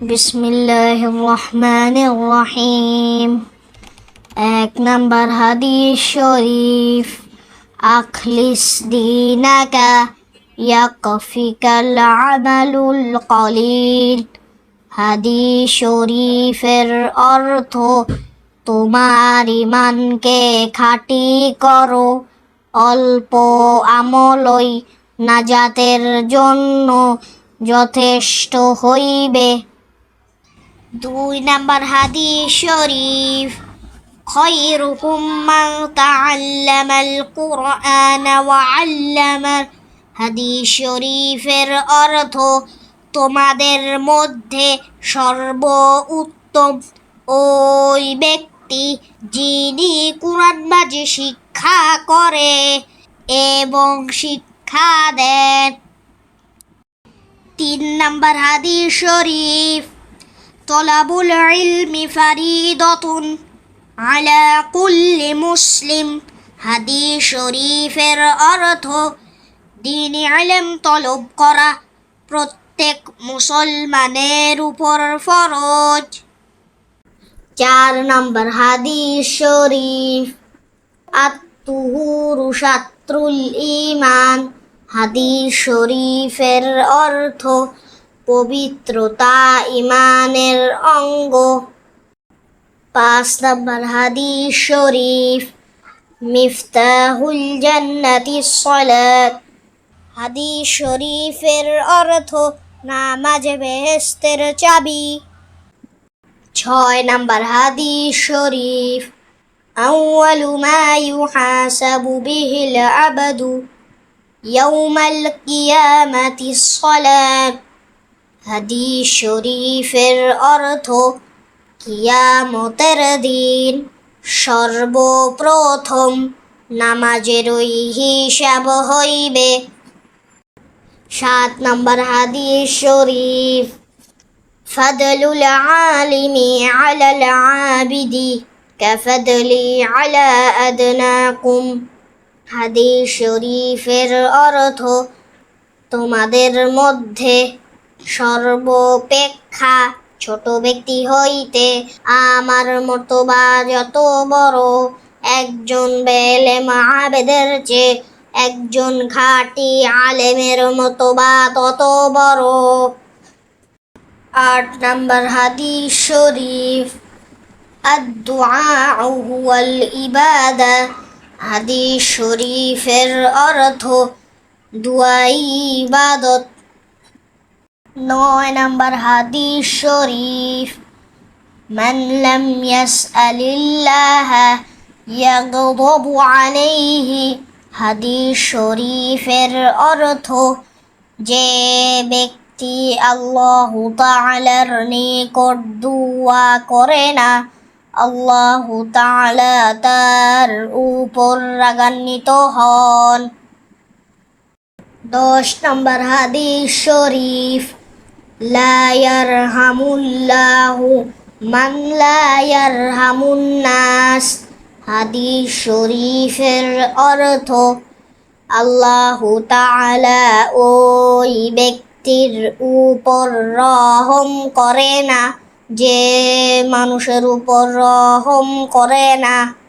বিসমিল্লাহ রহমান রহিম এক নাম্বার হাদিস শরীফ আখলিস দিনাকা ইয়াকফিকাল আমালুল কলিল হাদিস শরীফের অর্থ তোমার ইমানকে খাঁটি করো অল্প আমলই নাজাতের জন্য যথেষ্ট হইবে দুই নাম্বার হাদিস শরীফ خيركم من تعلم القرآن وعلمه হাদিস শরীফের অর্থ তোমাদের মধ্যে সর্ব উত্তম ওই ব্যক্তি যিনি কোরআন মাঝে শিক্ষা করে এবং শিক্ষা দেন তিন নাম্বার হাদিস শরীফ তলাবুল ইলমি ফারিদতুন আলা কুল্লি মুসলিম হাদিস শরীফের অর্থ, দিনী ইলম তলব করা প্রত্যেক মুসলমানের উপর ফরজ। চার নম্বর হাদিস শরীফ আত্মহুরু শাত্রুল ইমান হাদিস শরীফের অর্থ পবিত্রতা ইমানের অঙ্গ পাঁচ নম্বর হাদিস শরীফ মিফতাহুল জান্নাতি সলাত হাদিস শরীফের অর্থ নামাজ বেহেস্তের চাবি ছয় নাম্বার হাদিস শরীফ أول ما يحاسب به العبد يوم القيامة الصلاة হাদিস শরীফের অর্থ কিয়ামতের দিন। সর্বপ্রথম নামাজের ওই হিসাব হইবে। সাত নম্বর হাদিস শরীফ فضل العالم على العابد كفضل আলা أدناكم حديث شريف অর্থ তোমাদের মধ্যে সর্বপেক্ষা ছোট ব্যক্তি হইতে আমার মতো বা যত বড়। একজন বেলে মহাবেদের চেয়ে একজন খাটি আলেমের মতো বা তত বড়। আট নম্বর হাদিস শরীফ হুয়াল ইবাদা। হাদিস শরীফের অর্থ দুয়াই ইবাদত। নয় নাম্বার হাদিস শরীফ من لم يسأل الله يغضب عليه হাদিস শরীফের অর্থ যে ব্যক্তি আল্লাহ তাআলার নিকট দুয়া করে না আল্লাহ তাআলা তার উপর রাগান্বিত হন দশ নম্বর হাদিস শরীফ হাদিস শরীফের অর্থ, আল্লাহ ওই ব্যক্তির উপর রহম করে না, যে মানুষের উপর রহম করে না।